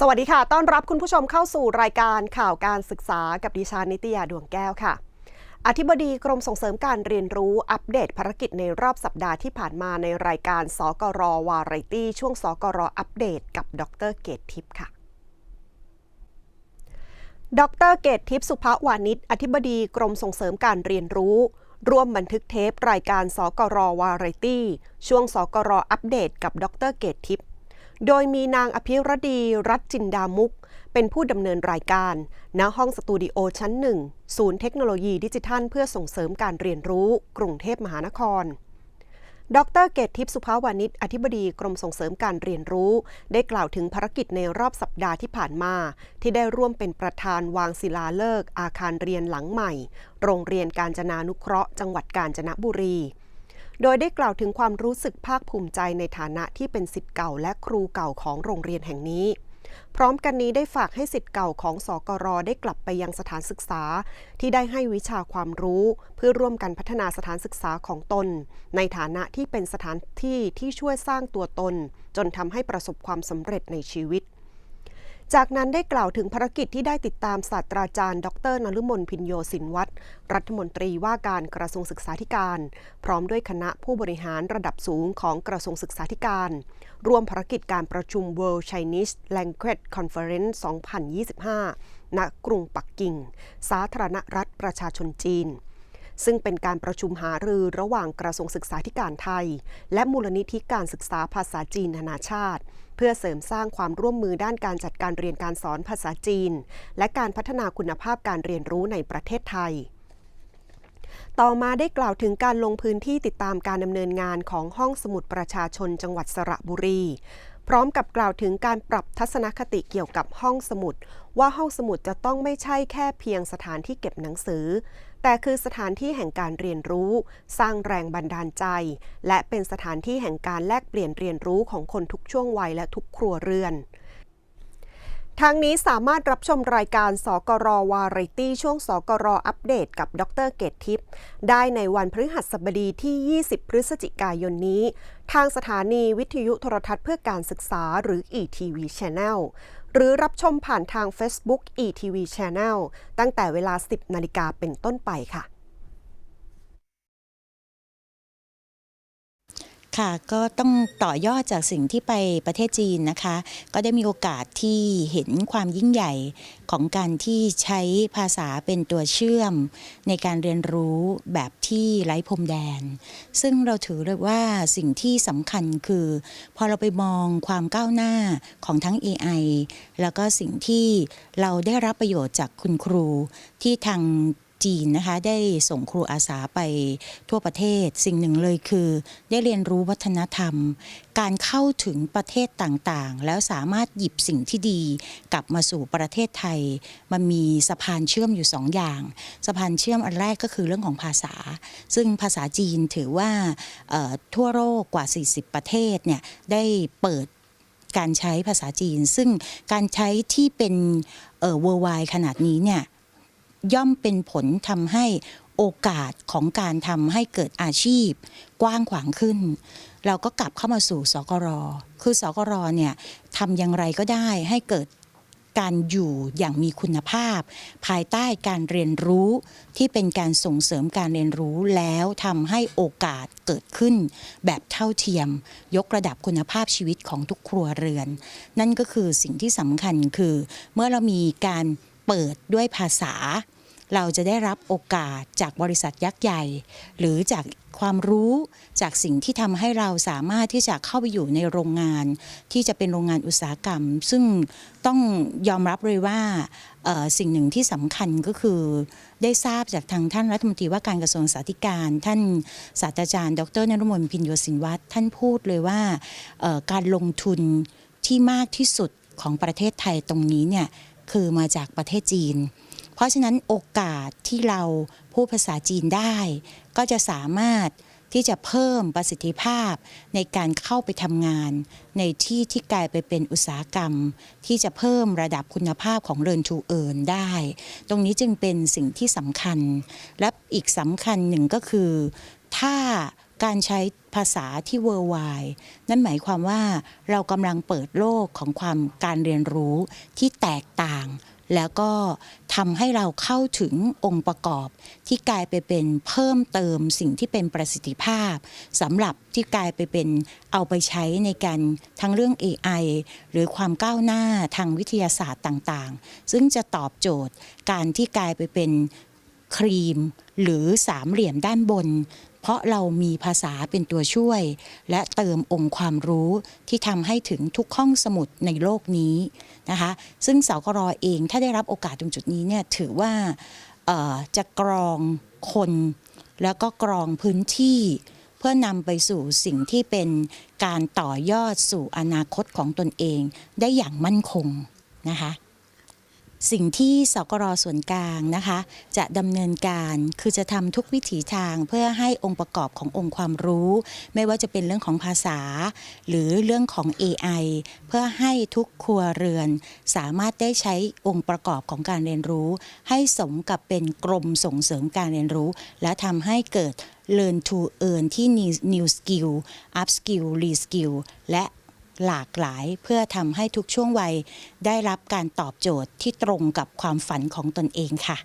สวัสดีค่ะ ต้อนรับคุณผู้ชมเข้าสู่รายการข่าวการศึกษากับดิฉันนิตยาดวงแก้วค่ะ อธิบดีกรมส่งเสริมการเรียนรู้อัปเดตภารกิจในรอบสัปดาห์ที่ผ่านมาในรายการสกรวาไรตี้ช่วงสกรอัปเดตกับดรเกตทิพย์ค่ะดรเกตทิพย์สุภวานิช อธิบดีกรมส่งเสริมการเรียนรู้ ร่วมบันทึกเทปรายการสกรวาไรตี้ช่วงสกรอัปเดตกับดรเกตทิพย์ โดยมีนางอภิรดีรัตจินดามุก เป็นผู้ดำเนินรายการ ณ ห้องสตูดิโอชั้นหนึ่ง ศูนย์เทคโนโลยีดิจิทัล เพื่อส่งเสริมการเรียนรู้ กรุงเทพมหานคร ดรเกตทิพย์สุภาวานิชอธิบดีกรมส่งเสริมการเรียนรู้ ได้กล่าวถึงภารกิจในรอบสัปดาห์ที่ผ่านมา ที่ได้ร่วมเป็นประธานวางศิลาฤกษ์อาคารเรียนหลังใหม่ โรงเรียนการจนานุเคราะห์ จังหวัดกาญจนบุรี โดยได้กล่าวถึงความรู้สึกภาคภูมิใจในฐานะที่เป็นสิทธิ์เก่าและครูเก่าของโรงเรียนแห่งนี้พร้อมกันนี้ได้ฝากให้สิทธิ์เก่าของสกรได้กลับไปยังสถานศึกษา ที่ได้ให้วิชาความรู้ เพื่อร่วมกันพัฒนาสถานศึกษาของตน ในฐานะที่เป็นสถานที่ที่ช่วยสร้างตัวตน จนทำให้ประสบความสำเร็จในชีวิต จากนั้นได้กล่าวถึงภารกิจที่ได้ติดตามศาสตราจารย์ ดรนฤมลพินโยสินวัตรรัฐมนตรีว่าการกระทรวงศึกษาธิการ พร้อมด้วยคณะผู้บริหารระดับสูงของกระทรวงศึกษาธิการ ร่วมภารกิจการประชุม World Chinese Language Conference 2025 ณ กรุงปักกิ่ง สาธารณรัฐประชาชนจีน ซึ่งเป็นการประชุมหารือระหว่างกระทรวงศึกษาธิการไทย และมูลนิธิการศึกษาภาษาจีนนานาชาติ เพื่อเสริมสร้างความร่วมมือด้านการจัดการเรียนการสอนภาษาจีน และการพัฒนาคุณภาพการเรียนรู้ในประเทศไทยต่อมาได้กล่าวถึงการลงพื้นที่ติดตามการดำเนินงานของห้องสมุดประชาชนจังหวัดสระบุรี พร้อมกับกล่าวถึงการปรับทัศนคติเกี่ยวกับห้องสมุด ว่าห้องสมุดจะต้องไม่ใช่แค่เพียงสถานที่เก็บหนังสือ แต่คือสถานที่แห่งการเรียนรู้ สร้างแรงบันดาลใจ และเป็นสถานที่แห่งการแลกเปลี่ยนเรียนรู้ของคนทุกช่วงวัยและทุกครัวเรือนทางนี้สามารถรับชมรายการสกรวาไรตี้ช่วงสกรอัปเดตกับดรเกตทิพย์ได้ในวันพฤหัสบดีที่ 20 พฤศจิกายนนี้ ทางสถานีวิทยุโทรทัศน์เพื่อการศึกษาหรือ ETV Channel หรือรับชมผ่านทาง Facebook ETV Channel ตั้งแต่เวลา 10 นาฬิกาเป็นต้นไปค่ะ ค่ะก็ต้องต่อยอดจากสิ่งที่ไปประเทศจีนนะคะ ก็ได้มีโอกาสที่เห็นความยิ่งใหญ่ของการที่ใช้ภาษาเป็นตัวเชื่อม ในการเรียนรู้แบบที่ไร้พรมแดน ซึ่งเราถือเลยว่าสิ่งที่สำคัญคือ พอเราไปมองความก้าวหน้าของทั้ง AI แล้วก็สิ่งที่เราได้รับประโยชน์จากคุณครูที่ทาง จีนนะคะได้ส่งครูอาสาไปทั่วประเทศ สิ่งหนึ่งเลยคือ ได้เรียนรู้วัฒนธรรม การเข้าถึงประเทศต่างๆ แล้วสามารถหยิบสิ่งที่ดี กลับมาสู่ประเทศไทย มันมีสะพานเชื่อมอยู่สองอย่าง สะพานเชื่อมอันแรกก็คือเรื่องของภาษา ซึ่งภาษาจีนถือว่าทั่วโลกกว่า 40 ประเทศเนี่ยได้เปิดการใช้ภาษาจีน ซึ่งการใช้ที่เป็นเออ worldwide ขนาดนี้เนี่ย ย่อมเป็นผลทำให้โอกาสของการทำให้เกิดอาชีพ กว้างขวางขึ้น เราก็กลับเข้ามาสู่สกรคือสกรเนี่ยทำอย่างไรก็ได้ให้เกิดการอยู่อย่างมีคุณภาพ ภายใต้การเรียนรู้ที่เป็นการส่งเสริมการเรียนรู้แล้วทำให้โอกาสเกิดขึ้น แบบเท่าเทียม ยกระดับคุณภาพชีวิตของทุกครัวเรือน นั่นก็คือสิ่งที่สำคัญคือ เมื่อเรามีการเปิดด้วยภาษา เราจะได้รับโอกาสจากบริษัทยักษ์ใหญ่ หรือจากความรู้จากสิ่งที่ทำให้เราสามารถที่จะเข้าไปอยู่ในโรงงาน ที่จะเป็นโรงงานอุตสาหกรรม ซึ่งต้องยอมรับเลยว่าสิ่งหนึ่งที่สำคัญก็คือได้ทราบจากทางท่านรัฐมนตรีว่าการกระทรวงสาธารณการ ท่านศาสตราจารย์ ดรนรมนพินโยสินวัตรท่านพูดเลยว่าการลงทุนที่มากที่สุดของประเทศไทยตรงนี้เนี่ยคือมาจากประเทศจีน เพราะฉะนั้นโอกาสที่เราพูดภาษาจีนได้ ก็จะสามารถที่จะเพิ่มประสิทธิภาพในการเข้าไปทำงาน ในที่ที่กลายไปเป็นอุตสาหกรรม ที่จะเพิ่มระดับคุณภาพของเรินทูเอินได้ ตรงนี้จึงเป็นสิ่งที่สำคัญ และอีกสำคัญหนึ่งก็คือ ถ้าการใช้ภาษาที่ worldwide นั่นหมายความว่าเรากำลังเปิดโลกของความการเรียนรู้ที่แตกต่าง แล้วก็ทำให้เราเข้าถึงองค์ประกอบที่กลายไปเป็นเพิ่มเติมสิ่งที่เป็นประสิทธิภาพสำหรับที่กลายไปเป็นเอาไปใช้ในการทั้งเรื่อง AI หรือความก้าวหน้าทางวิทยาศาสตร์ต่างๆ ซึ่งจะตอบโจทย์การที่กลายไปเป็น ครีม หรือสามเหลี่ยมด้านบน เพราะเรามีภาษาเป็นตัวช่วย และเติมองค์ความรู้ที่ทำให้ถึงทุกห้องสมุดในโลกนี้นะคะซึ่งสกรอเองถ้าได้รับโอกาสตรงจุดนี้เนี่ยถือว่าจะกรองคน แล้วก็กรองพื้นที่ เพื่อนำไปสู่สิ่งที่เป็นการต่อยอดสู่อนาคตของตนเองได้อย่างมั่นคงนะคะ สิ่งที่สกรส่วนกลางนะคะ จะดำเนินการคือจะทำทุกวิถีทางเพื่อให้องค์ประกอบขององค์ความรู้ ไม่ว่าจะเป็นเรื่องของภาษา หรือเรื่องของ AI เพื่อให้ทุกครัวเรือน สามารถได้ใช้องค์ประกอบของการเรียนรู้ ให้สมกับเป็นกรมส่งเสริมการเรียนรู้ และทำให้เกิด learn to earn ที่ new skill up skill re skill และ หลากหลายเพื่อทำให้ทุกช่วงวัยได้รับการตอบโจทย์ที่ตรงกับความฝันของตนเองค่ะ